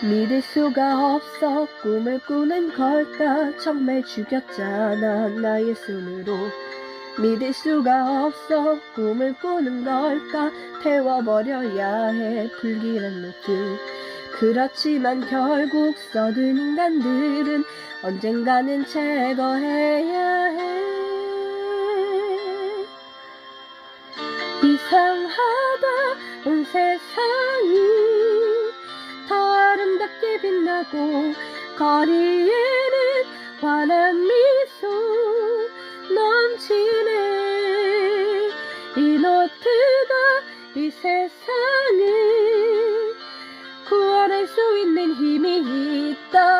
믿을 수가 없어 꿈을 꾸는 걸까? 정말 죽였잖아 나의 손으로. 믿을 수가 없어 꿈을 꾸는 걸까? 태워버려야 해 불길한 노트. 그렇지만 결국 써든 인간들은 언젠가는 제거해야 해. 이상하다 온 세상 빛나고 거리에는 환한 미소 넘치네. 이 노트가 이 세상을 구원할 수 있는 힘이 있다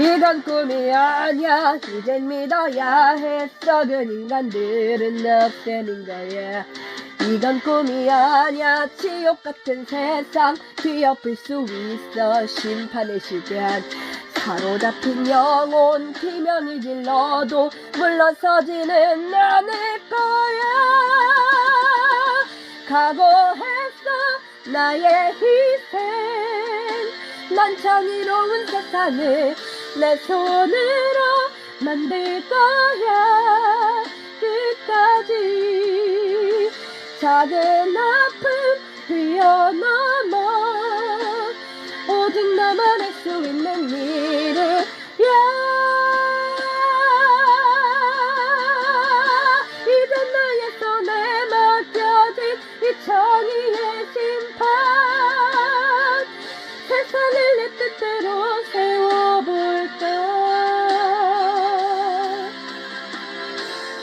이건 꿈이 아니야. 이젠 믿어야 해 썩은 인간들은 없애는 거야. 이건 꿈이 아니야. 지옥 같은 세상 뒤엎을 수 있어. 심판의 시간. 사로잡힌 영혼 비명을 질러도 물러서지는 않을 거야. 각오했어. 나의 희생. 난 정의로운 세상을 내 손으로 만들 거야. 끝까지 작은 아픔 뛰어넘어. 오직 나만 할 수 있는 일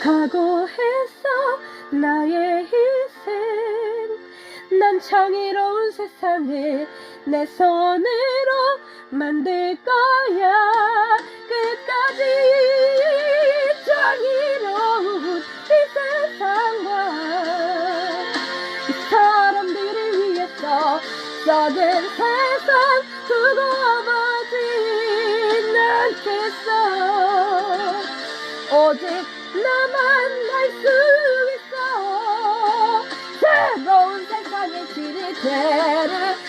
각오했어 나의 희생. 난 정의로운 세상을 내 손으로 만들 거야. 끝까지 정의로운 이 세상과 이 사람들을 위해서 썩은 세상 두고 보진 않겠어. 오직 나 만날 수 있어 새로운 세상의 길이 되는